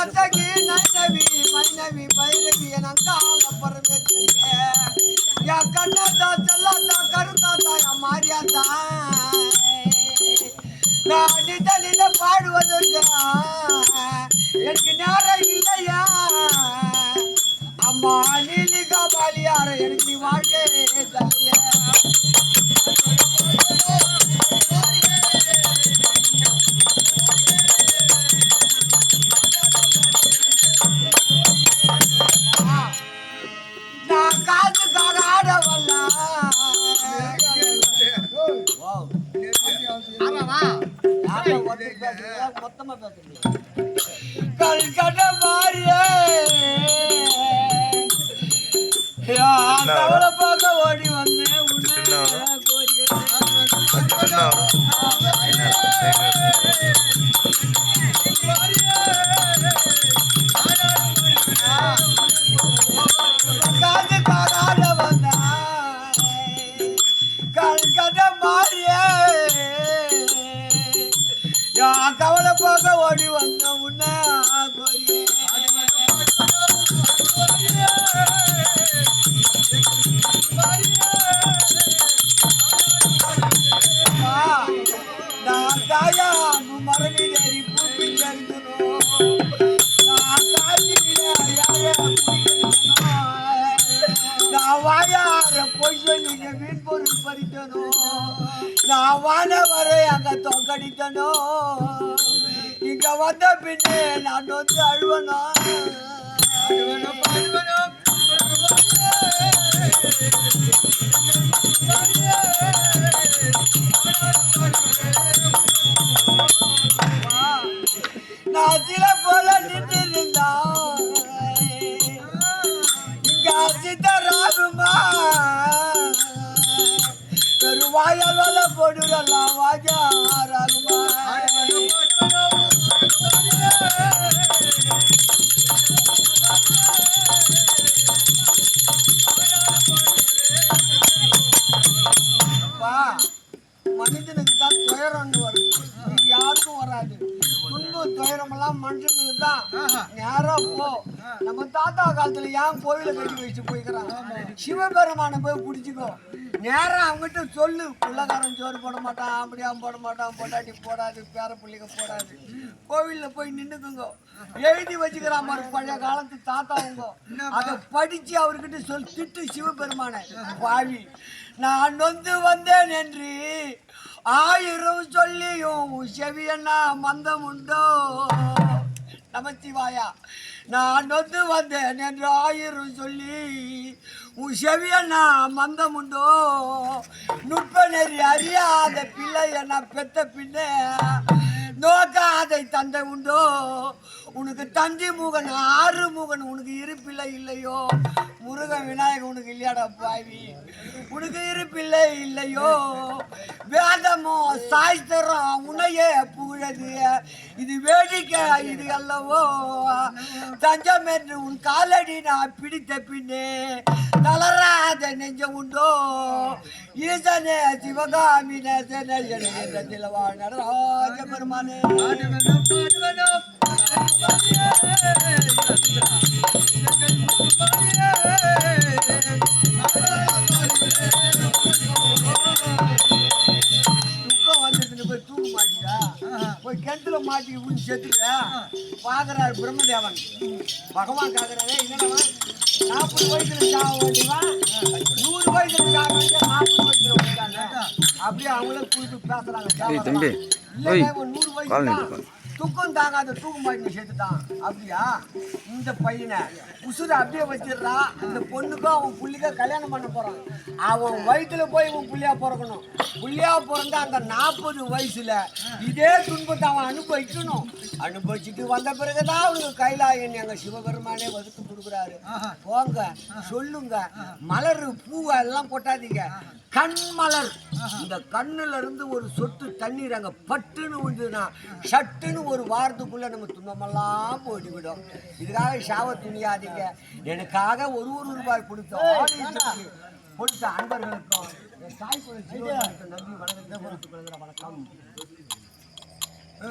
யார் ரத்தகி, நைனவி, மைனவி, பைரவி என கால பரமேஸ்வரியே. என் கண்ணத்தா, செல்லத்தா, கருத்தாத்தா, என் மாரியாத்தா. நான் நித்தலித்த பாடுவதற்கு எனக்கு நேரம் இல்லையா மொத்தமா பேசுறீங்க கல்கட மாறியே. கவலை பார்க்க ஓடி வந்தேன். உன்னை கோரியே. காத்துக்காக ஆட வந்தாய். பொருள் பறித்தனோ நான் வான வரை அங்க தோக்கடித்தனோ இங்க வந்த பின்னே நான் வந்து வாயால் வல மனிதனுக்கு தான் துயரம்னு வரும். இது யாருக்கும் வராது. துன்பம் துயரமெல்லாம் மனுஷனுக்கு தான் நேரா போ. நம்ம தாத்தா காலத்துல ஏன் கோவில கட்டி வச்சு போய்க்கிறான்? சிவபெருமானை போய் பிடிச்சிக்கோ. நேரா அவங்ககிட்ட சொல்லு. புள்ளக்காரன் சோறு போட மாட்டான் ஆம்படியாம் போட மாட்டான் பொண்டாட்டி போடாது பேர பிள்ளைங்க போடாது. கோவில்ல போய் நின்னுக்குங்க. எழுதி வச்சுக்கிறான் பாரு பழைய காலத்து தாத்தாவுங்க. அதை படிச்சு அவர்கிட்ட சொல் திட்டு சிவபெருமானை. பாவி. நான் நொந்து வந்தேன் என்று ஆயிரம் சொல்லியும் செவியண்ணா மந்தம் உண்டோ? நமச்சிவாயா நான் நொந்து வந்தேன் என்று ஆயிரம் சொல்லி உன் செவியண்ணா மந்தம் உண்டோ? நுட்ப நெறி அறியாத பிள்ளை என்ன பெத்த பின்ன நோக்காதை தந்தை உண்டோ? உனக்கு தஞ்சி முகன் ஆறு முகன் உனக்கு இருப்பில்லை இல்லையோ? முருகன் விநாயகன் உனக்கு இல்லையாடா பாவி? உனக்கு இருப்பில்லை இல்லையோ? வேதமோ சாய்ஸ்தரம் உனையே புகழது. இது வேடிக்கை இது அல்லவோ? தஞ்சம் என்று உன் காலடி நான் பிடித்த பின்னே தளராத நெஞ்சம் உண்டோ? ஈசனே சிவகாமி நேசனே என்ற திலவா நடராஜ பெருமானே. கிணத்துல மாட்டி விழுந்து செத்துக்க பாக்குறாரு பிரம்மதேவன். பகவான் காக்குறாரு என்னடா நாற்பது வயசுல சாக வேண்டியவன் நூறு வயசுல சாக வேண்டிய நாற்பது வயசுல அப்படியே அவங்களே கூப்பிட்டு பேசுறாங்க. நூறு வயசு துக்கம் தாங்காத தூக்கம் பண்ணி செத்துட்டான் அப்படியா? இந்த பையனை உசுரை அப்படியே வச்சிடுறா. இந்த பொண்ணுக்கும் அவன் புள்ளிக்கும் கல்யாணம் பண்ண போறான். அவன் வயித்துல போய் இவன் புள்ளியா பிறக்கணும். புள்ளியா பிறந்த அந்த நாற்பது வயசுல இதே துன்பத்தை அவன் அனுபவிக்கணும். அனுபவிச்சுட்டு வந்த பிறகுதான் அவனுக்கு கைலாயன் எங்க சிவபெருமானே வகுத்து கொடுக்குறாரு. போங்க சொல்லுங்க. மலர் பூவை எல்லாம் கொட்டாதீங்க. கண் மலர். இந்த கண்ணுல இருந்து ஒரு சொட்டு தண்ணீர் அங்க பட்டுன்னு விழுந்துன்னா சட்டுன்னு ஒரு வாரத்துக்குள்ள நம்ம துன்பமெல்லாம் போய்விடும். இதுக்காக சாவ துணியாதீங்க. எனக்காக ஒரு ஒரு ரூபாய் கொடுத்தோம் கொடுத்த அன்பர்களுக்கும் என் தாய் வணக்கம் ஆ.